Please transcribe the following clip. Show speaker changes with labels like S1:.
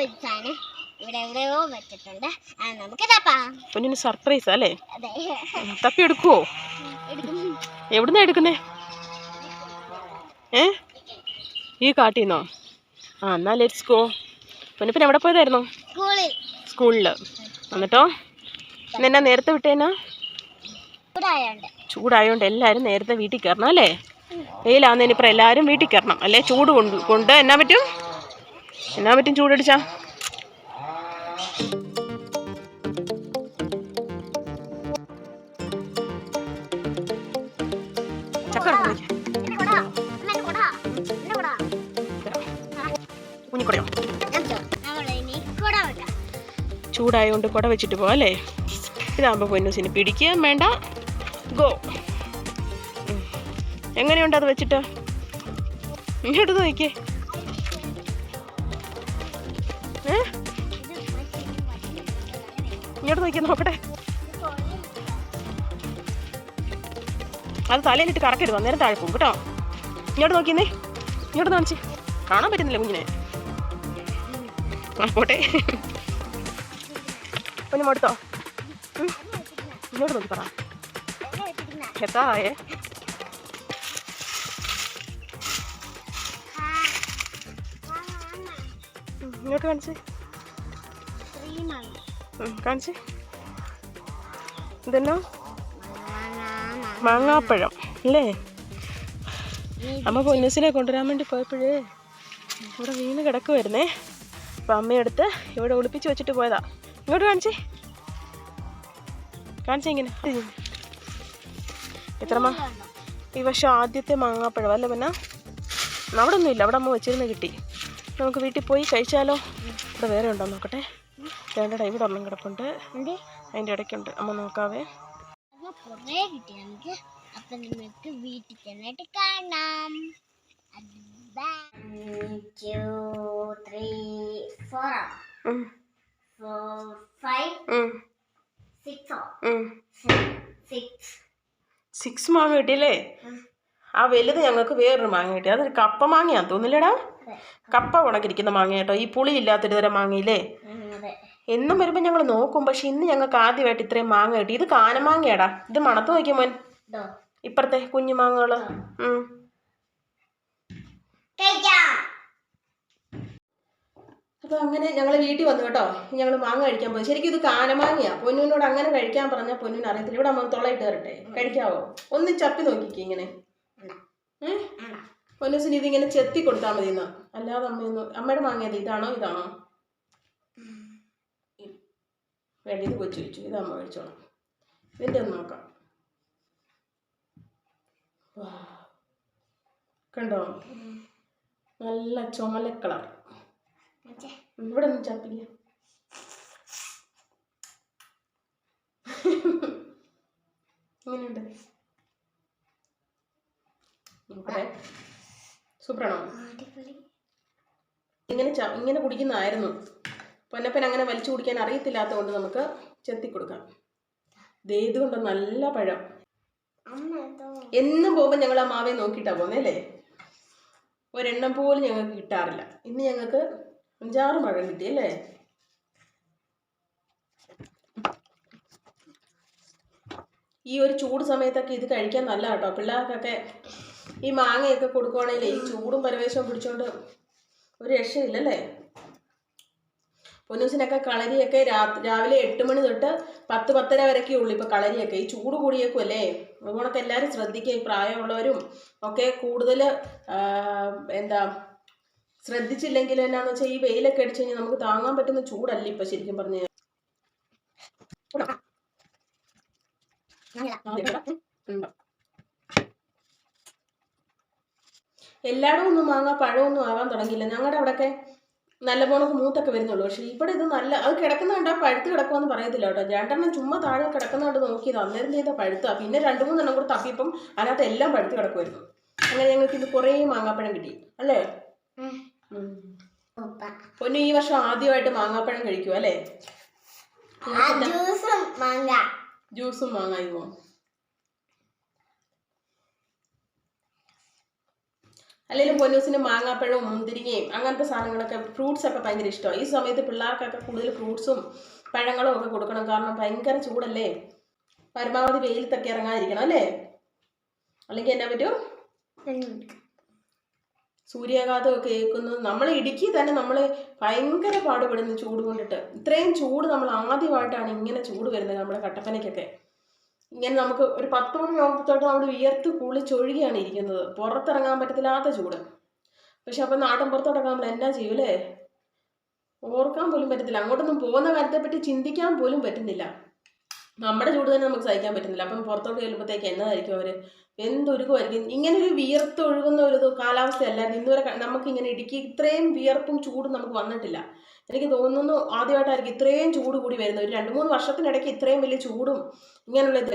S1: ഒരു സാധനം ഇവിടെ എവിടെയോ വെച്ചിട്ടുണ്ട്. നമുക്ക് തപ്പാം
S2: പൊന്നിന് സർപ്രൈസ് അല്ലേ? തപ്പി എടുക്കുവോ?
S1: എടുക്കും
S2: എവിടുന്നാ എടുക്കുന്നേ? ഏ? ഈ കാട്ടിന്നോ? ആ എന്നാ ലെറ്റ്സ് ഗോ പൊന്നിപ്പൻ എവിടെ പോയതായിരുന്നു?
S1: സ്കൂളിൽ.
S2: എന്നിട്ടോ? ഇന്നെന്നാ നേരത്തെ വിട്ടേനാ?
S1: ചൂടായോണ്ട്.
S2: എല്ലാരും എല്ലാവരും നേരത്തെ വീട്ടിൽ കയറണം അല്ലേ? വെയിലാകുന്നതിന് ഇപ്പം എല്ലാവരും വീട്ടിൽ കയറണം. അല്ലേ? ചൂട് കൊണ്ട് കൊണ്ട് എന്നാ പറ്റും? എന്നാ പറ്റും ചൂടടിച്ചാ?
S1: കൊട
S2: കുഞ്ഞിക്കുടയോ?
S1: കൊട
S2: വെച്ചിട്ട് പോവാം അല്ലേ? ഇതാകുമ്പോൾ പൊന്നൂസിന് പിടിക്കുകയും വേണ്ട. ഗോ. എങ്ങനെയുണ്ട് അത് വെച്ചിട്ട്? ഇങ്ങോട്ട് നോക്കിയേ. ഏ? ഇങ്ങോട്ട് നോക്കിയേ നോക്കട്ടെ. അത് തലയിലിട്ട് കറക്കരുത് അന്നേരം താഴെ പോകും കേട്ടോ. ഇങ്ങോട്ട് നോക്കിയെന്നേ. ഇങ്ങോട്ട് കാണിച്ച്. കാണാൻ പറ്റുന്നില്ല കുഞ്ഞിനെ. ആ പോട്ടെ. കുഞ്ഞു മടുത്തോ ഇങ്ങോട്ട് നോക്കി പറ. എത്താ ഇങ്ങോട്ട് കാണിച്ച്. കാണിച്ച്. ഇതെന്നോ? മാങ്ങാപ്പഴം അല്ലേ? അമ്മ പൊന്നസിനെ കൊണ്ടുവരാൻ വേണ്ടി പോയപ്പോഴേ ഇവിടെ വീണ് കിടക്കുമായിരുന്നേ അപ്പം അമ്മയെടുത്ത് ഇവിടെ ഒളിപ്പിച്ച് വെച്ചിട്ട് പോയതാ. ഇങ്ങോട്ട് കാണിച്ചേ. കാണിച്ചേ ഇങ്ങനെ. എത്ര മാ ഈ വർഷം ആദ്യത്തെ മാങ്ങാപ്പഴം അല്ലേ പിന്നെ? അവിടെ ഒന്നുമില്ല അവിടെ അമ്മ വെച്ചിരുന്ന് കിട്ടി. നമുക്ക് വീട്ടിൽ പോയി കഴിച്ചാലോ? ഇവിടെ വേറെ ഉണ്ടോ നോക്കട്ടെ. വേണ്ടടാ ഇവിടെ ഒന്നും കിടപ്പുണ്ട്. അതിന്റെ ഇടയ്ക്കുണ്ട്. അമ്മ നോക്കാവേ.
S1: കുറേ കിട്ടി നമുക്ക് അപ്പൊ നിങ്ങൾക്ക് വീട്ടിൽ ചെന്നിട്ട് കാണാം. സിക്സ്
S2: മാങ്ങ കിട്ടിയല്ലേ? ആ വലുത് ഞങ്ങൾക്ക് വേറൊരു മാങ്ങ കിട്ടി. അതൊരു കപ്പ മാങ്ങയാന്ന് തോന്നില്ലടാ കപ്പ ഉണക്കിരിക്കുന്ന മാങ്ങ കേട്ടോ. ഈ പുളി ഇല്ലാത്തൊരു തരം മാങ്ങയില്ലേ? എന്നും വരുമ്പോൾ ഞങ്ങൾ നോക്കും. പക്ഷെ ഇന്ന് ഞങ്ങൾക്ക് ആദ്യമായിട്ട് ഇത്രയും മാങ്ങ കിട്ടി. ഇത് കാനമാങ്ങയാടാ ഇത് മണത്ത് നോക്കിയ മോൻ.
S1: ഇപ്പറത്തെ
S2: ഇപ്പുറത്തെ കുഞ്ഞു മാങ്ങകൾ.
S1: അപ്പൊ
S2: അപ്പോൾ അങ്ങനെ ഞങ്ങൾ വീട്ടിൽ വന്നു കേട്ടോ. ഞങ്ങൾ മാങ്ങ കഴിക്കാൻ പോയി. ശരിക്കും ഇത് കാനമാങ്ങയാ പൊന്നുവിനോട് അങ്ങനെ കഴിക്കാൻ പറഞ്ഞാൽ പൊന്നുവിന് അറിയത്തില്ല. ഇവിടെ അമ്മ തൊള്ളയിട്ട് തരട്ടെ കഴിക്കാവോ? ഒന്ന് ചപ്പി നോക്കിക്കേ ഇങ്ങനെ. ഏ പൊന്നൂസിന് ഇതിങ്ങനെ ചെത്തി കൊടുത്താൽ മതി എന്നാ അല്ലാതെ അമ്മയൊന്നും അമ്മയുടെ വാങ്ങിയത് ഇതാണോ ഇതാണോ? വേണ്ട ഇത് കൊച്ചു വെച്ചു. ഇത് അമ്മ കഴിച്ചോളാം ഇതിന്റെ ഒന്ന് നോക്കാം. കണ്ടോ? നല്ല ചുമല കളർ. ഇവിടെ ഒന്നും ചത്തില്ല. ഇങ്ങനെയുണ്ട്. നോക്കട്ടെ സൂപ്പറാണോ?
S1: അടിപൊളി.
S2: ഇങ്ങനെ ഇങ്ങനെ കുടിക്കുന്നതായിരുന്നു. പൊന്നപ്പൻ അങ്ങനെ വലിച്ചു കുടിക്കാൻ അറിയത്തില്ലാത്തതുകൊണ്ട് നമുക്ക് ചെത്തി കൊടുക്കാം. ദേതുകൊണ്ട് നല്ല പഴം. എന്നും പോകുമ്പോൾ ഞങ്ങൾ ആ മാവേ നോക്കിയിട്ടാ പോകുന്നത് അല്ലേ? ഒരെണ്ണം പോലും ഞങ്ങൾക്ക് കിട്ടാറില്ല. ഇന്ന് ഞങ്ങൾക്ക് അഞ്ചാറ് പഴം കിട്ടി അല്ലേ? ഈ ഒരു ചൂട് സമയത്തൊക്കെ ഇത് കഴിക്കാൻ നല്ല കേട്ടോ പിള്ളേർക്കൊക്കെ ഈ മാങ്ങയൊക്കെ കൊടുക്കുവാണെങ്കിലേ ഈ ചൂടും പരവേശവും പിടിച്ചോണ്ട് ഒരു രക്ഷയില്ലല്ലേ? പൊന്നൂസിനൊക്കെ കളരിയൊക്കെ രാവിലെ എട്ട് മണി തൊട്ട് പത്ത് പത്തര വരെയൊക്കെ ഉള്ളൂ ഇപ്പോൾ കളരിയൊക്കെ. ഈ ചൂട് കൂടിയേക്കും അല്ലേ അതുകൊണ്ടൊക്കെ എല്ലാവരും ശ്രദ്ധിക്കുക. ഈ പ്രായമുള്ളവരും ഒക്കെ കൂടുതൽ എന്താ ശ്രദ്ധിച്ചില്ലെങ്കിൽ എന്നാന്ന് വെച്ചാൽ ഈ വെയിലൊക്കെ അടിച്ചു കഴിഞ്ഞാൽ നമുക്ക് താങ്ങാൻ പറ്റുന്ന ചൂടല്ല ഇപ്പം ശരിക്കും പറഞ്ഞു എല്ലായിടവും ഒന്നും മാങ്ങ പഴമൊന്നും ആവാൻ തുടങ്ങിയില്ല. ഞങ്ങളുടെ അവിടെയൊക്കെ നല്ല പോണക്ക് മൂത്തൊക്കെ വരുന്നുള്ളൂ. പക്ഷേ ഇവിടെ ഇത് നല്ല അത് കിടക്കുന്ന കണ്ടാ പഴുത്ത് കിടക്കുമെന്ന് പറയത്തില്ല കേട്ടോ. രണ്ടെണ്ണം ചുമ്മാ താഴെ കിടക്കുന്നതുകൊണ്ട് നോക്കിയത്. അന്നേരം ചെയ്ത പഴുത്താ. പിന്നെ രണ്ട് മൂന്നെണ്ണം കൂടെ തപ്പിയപ്പം അതിനകത്ത് എല്ലാം പഴുത്ത് കിടക്കുമായിരുന്നു അങ്ങനെ ഞങ്ങൾക്ക് ഇത് കുറേ മാങ്ങാപ്പഴം കിട്ടി. അല്ലേ. പൊന്നു ഈ വർഷം ആദ്യമായിട്ട് മാങ്ങാപ്പഴം കഴിക്കും അല്ലേ?
S1: ജ്യൂസും മാങ്ങ.
S2: ജ്യൂസും മാങ്ങായുമോ അല്ലെങ്കിൽ പൊന്നൂസിന് മാങ്ങാപ്പഴവും മുന്തിരിങ്ങയും അങ്ങനത്തെ സാധനങ്ങളൊക്കെ ഫ്രൂട്ട്സ് ഒക്കെ ഭയങ്കര ഇഷ്ടമാണ് ഈ സമയത്ത് പിള്ളേർക്കൊക്കെ കൂടുതൽ ഫ്രൂട്ട്സും പഴങ്ങളും ഒക്കെ കൊടുക്കണം. കാരണം ഭയങ്കര ചൂടല്ലേ? പരമാവധി വെയിലത്തൊക്കെ ഇറങ്ങാതിരിക്കണം അല്ലേ? അല്ലെങ്കിൽ എന്നാ പറ്റും? സൂര്യാഘാതമൊക്കെ ഏൽക്കുന്നു. നമ്മൾ ഇടുക്കി തന്നെ നമ്മൾ ഭയങ്കര പാടുപെടുന്നു ചൂട് കൊണ്ടിട്ട്. ഇത്രയും ചൂട് നമ്മൾ ആദ്യമായിട്ടാണ് ഇങ്ങനെ ചൂട് വരുന്നത് നമ്മുടെ കട്ടപ്പനയ്ക്കൊക്കെ. ഇങ്ങനെ നമുക്ക് ഒരു പത്ത് മണി ആകുമ്പോഴത്തോട്ട് നമ്മൾ വിയർത്ത് കുളിച്ചൊഴുകിയാണ് ഇരിക്കുന്നത്. പുറത്തിറങ്ങാൻ പറ്റത്തില്ലാത്ത ചൂട്. പക്ഷെ അപ്പം നാട്ടിൻ പുറത്തോട്ടൊക്കെ നമ്മൾ എന്നാ ചെയ്യും അല്ലേ? ഓർക്കാൻ പോലും പറ്റത്തില്ല. അങ്ങോട്ടൊന്നും പോകുന്ന കാര്യത്തെപ്പറ്റി ചിന്തിക്കാൻ പോലും പറ്റുന്നില്ല. നമ്മുടെ ചൂട് തന്നെ നമുക്ക് സഹിക്കാൻ പറ്റുന്നില്ല. അപ്പം പുറത്തോട്ട് ചെല്ലുമ്പോഴത്തേക്ക് എന്നതായിരിക്കും അവർ എന്തൊരുക്കുമായിരിക്കും? ഇങ്ങനെ ഒരു വിയർത്ത് ഒഴുകുന്ന ഒരു കാലാവസ്ഥയല്ല. ഇന്നുവരെ ക- നമുക്ക് ഇങ്ങനെ ഇടുക്കി ഇത്രയും വിയർപ്പും ചൂടും നമുക്ക് വന്നിട്ടില്ല. എനിക്ക് തോന്നുന്നു ആദ്യമായിട്ടായിരിക്കും ഇത്രയും ചൂട് കൂടി വരുന്നത്. ഒരു രണ്ട് മൂന്ന് വർഷത്തിനിടയ്ക്ക് ഇത്രയും വലിയ ചൂടും ഇങ്ങനെയുള്ള ഇത്.